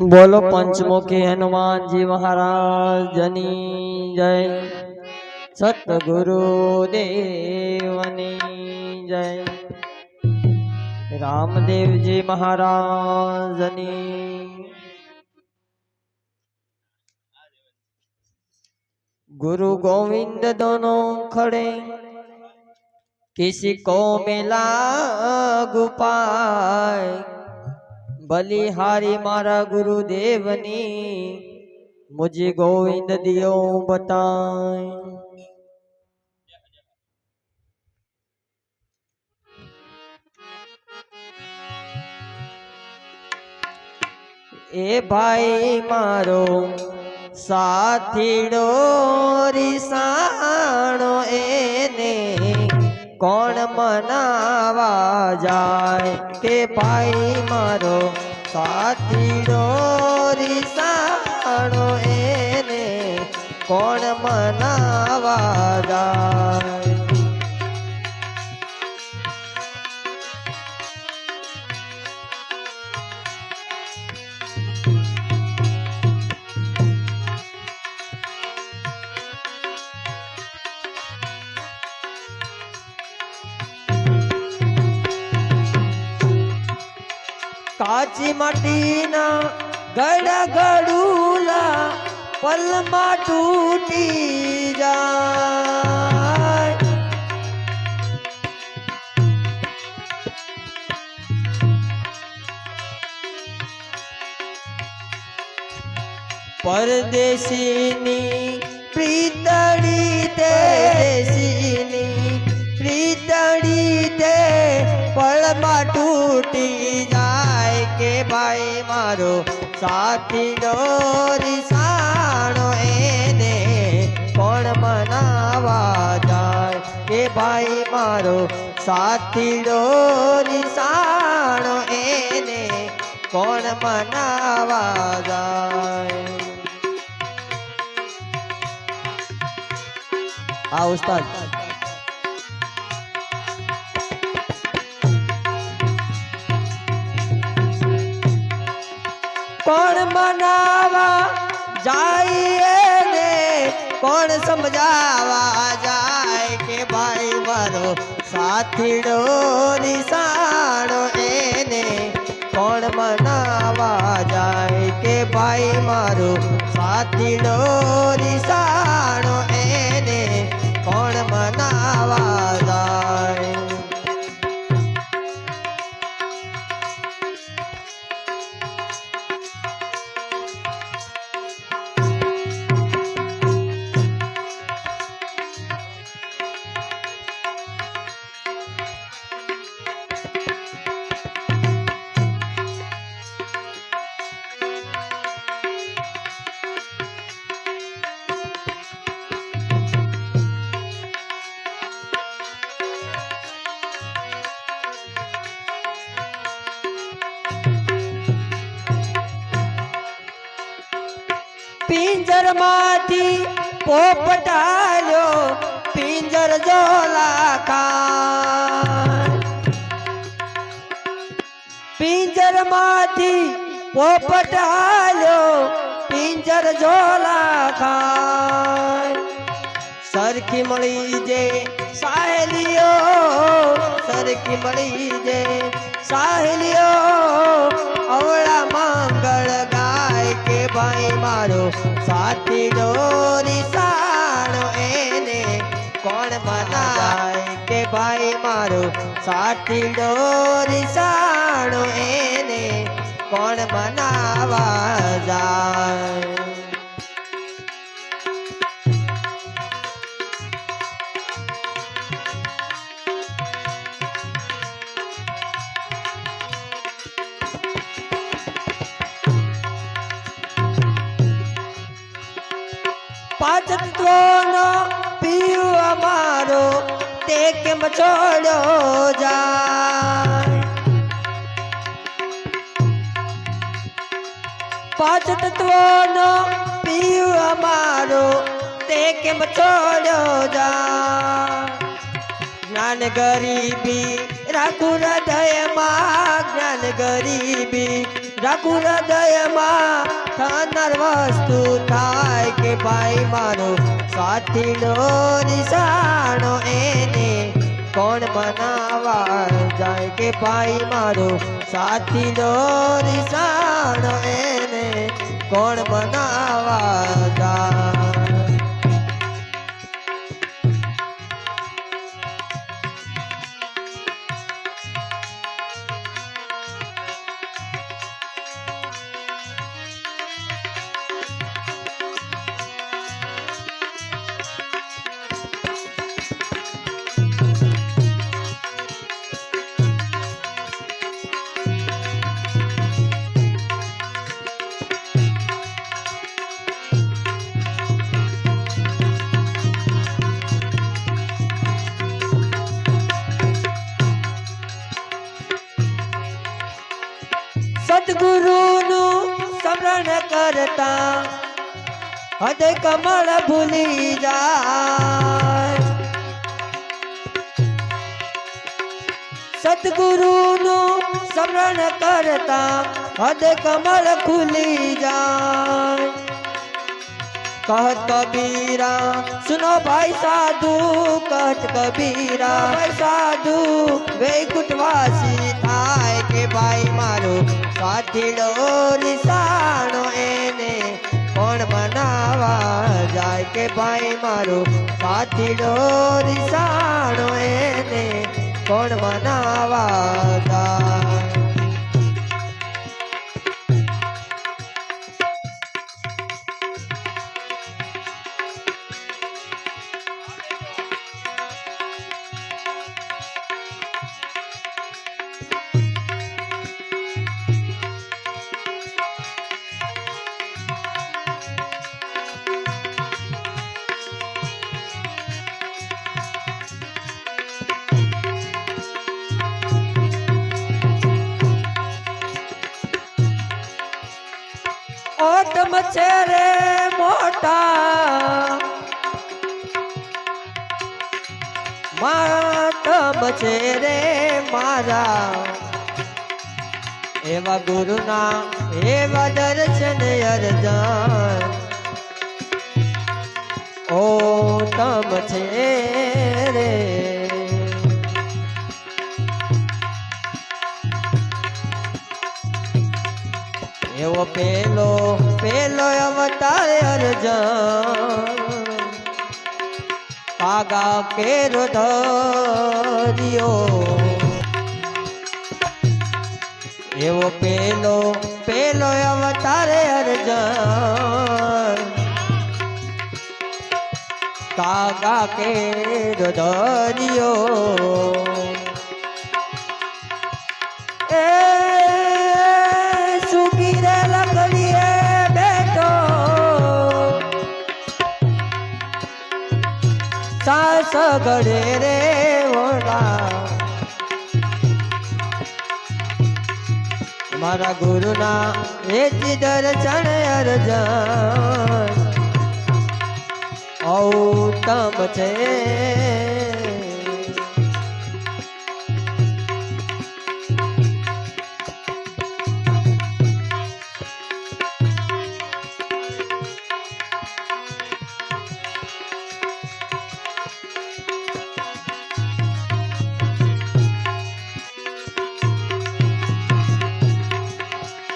बोलो पंचमुखी हनुमान जी महाराज जनी जय। सतगुरु देवनी जय। रामदेव जी महाराजनी गुरु गोविंद दोनों खड़े। किसी को मिला गुपाय। બલિહારી મારા ગુરુદેવની, મુજી ગોવિંદ દિયો બતાય. એ ભાઈ મારો સાથીડો, રીસાણો એને કોણ મનાવા જાય? કે ભાઈ મારો સાથીડો સાણો એને કોણ મનાવા કાચી માટીના ગડા ગડુલા પલમાં તૂટી જાય. પરદેશીની પ્રીતળી દેશીની પ્રીતળી તે પળમાં તૂટી જાય. ભાઈ મારો સાથી દોરી સાણો એને કોણ મનાવા જાય કે ભાઈ મારો સાથી દોરી સાણો એને કોણ મનાવા જાય. આ ઉસ્તાદ. કોણ મનાવા જાય ને કોણ સમજાવા જાય કે ભાઈ મારો સાથીડો નિશાળો એને. કોણ મનાવા જાય કે ભાઈ મારો સાથીડો નિશાળો એને. કોણ મનાવા પિંજર માંથી પોપટાલ્યો પિંજર જોલા ખાન પિંજર માંથી પોપટાલ્યો પિંજર જોલા ખાન સરખી મળી જે સાહેલીઓ સરખી મળી જે સાહેલીઓ અવળા મંગળ ગાય કે ભાઈ મારો સાથી ડોરી સાણો એને કોણ મનાય કે ભાઈ મારો? સાથી ડોરી સાણો એને કોણ મનાવા તે કેમ છોડ્યો જાય. પાંચ તત્વોનો પીવ અમારો તે કેમ છોડ્યો જાય. જ્ઞાન ગરીબી, રાખું હૃદયમાં જ્ઞાન ગરીબી, રાખું હૃદયમાં થનાર વસ્તુ થાય ભાઈ મારો સાથીનો નિશાણો એને કોણ બનાવવા જાય કે ભાઈ મારો સાથીનો નિશાણો એને કોણ બનાવવા જાય? સદગુરુનું સ્મરણ કરતા હૃદય કમળ ભૂલી જાય સદગુરુનું સ્મરણ કરતા હૃદય કમળ ખુલી જાય કહત કબીરા સુનો ભાઈ સાધુ કહત કબીરા ભાઈ સાધુ વૈકુંઠવાસી થાય કે ભાઈ મારો સાથીડો નિશાણો એને કોણ બનાવા જાય કે ભાઈ મારો કાઠીડો નિશાણો એને કોણ બનાવા જાય ઓટમ છે રે મોટા. માતમ છે રે મારા. એવા ગુરુના, એવા દર્શન અરજાન. તમ છે રે. એવો પેલો કાગા કેર ધર્યો એવો પેલો પેલો અવતારે અર્જન. કાગા કેર ધર્યો સાસ ગળે રે ઓડા મારા ગુરુના એ જ દર્શન અરજ ઔતમ છે.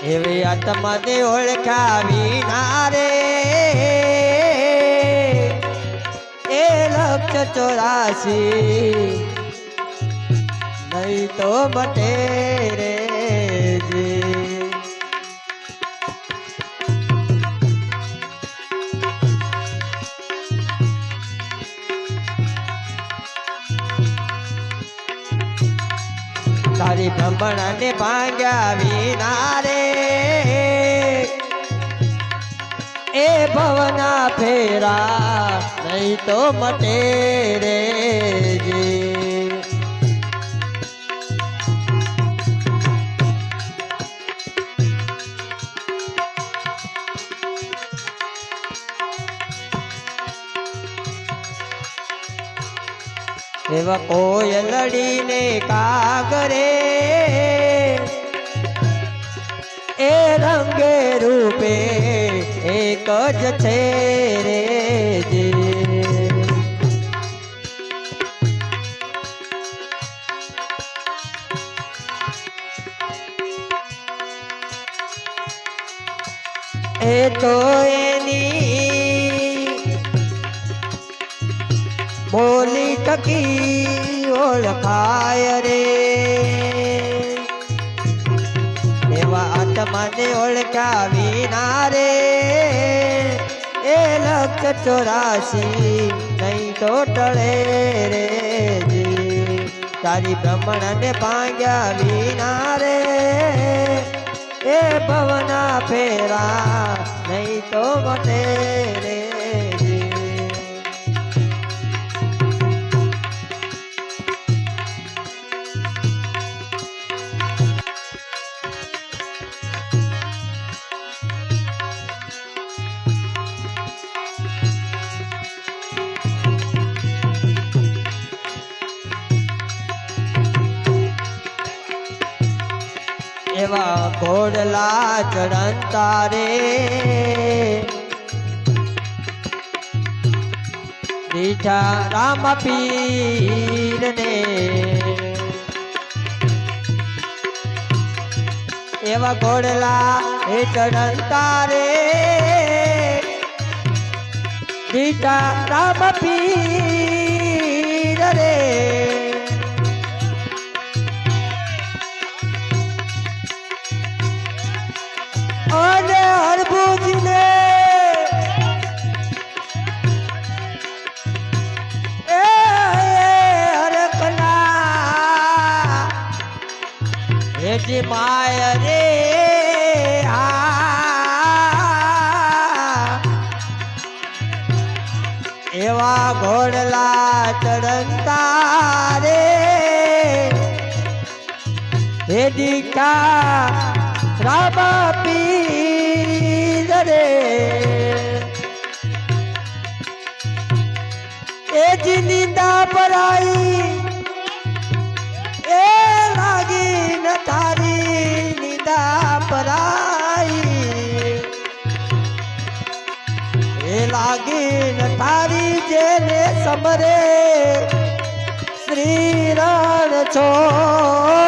એવી આત્માને ઓળખાવી ના રે. એ લક્ષ ચોરાશી નહીં તો મટે રે તારી બ્રહ્મણને ભાંગ્યા વિના રે. એ ભવના ફેરા નહીં તો મટે રે. કોયલડીને કાગરે. એ રંગે રૂપે એક જ છે રે એ તો એની ટકી ઓળખાય રે એવા આત્માને ઓળખ્યા વિના રે એ લક્ષ ચોરાશી નહીં તો ટળે રે. તારી બ્રહ્મણને ભાંગ્યા વિના રે એ પવના ફેરા નહીં તો મટે રે એવા ઘોડલા ચડંતા રે દીઠા રામ પીર ને એવા ઘોડલા એ ચડંતા રે દીઠા રામ પીર રે માય રે એવા ઘોડલા ચડંતા રે હે દીકા રામા પીર રે એ જ નિંદા પરાઈ સમરે શ્રી રાણ છોડ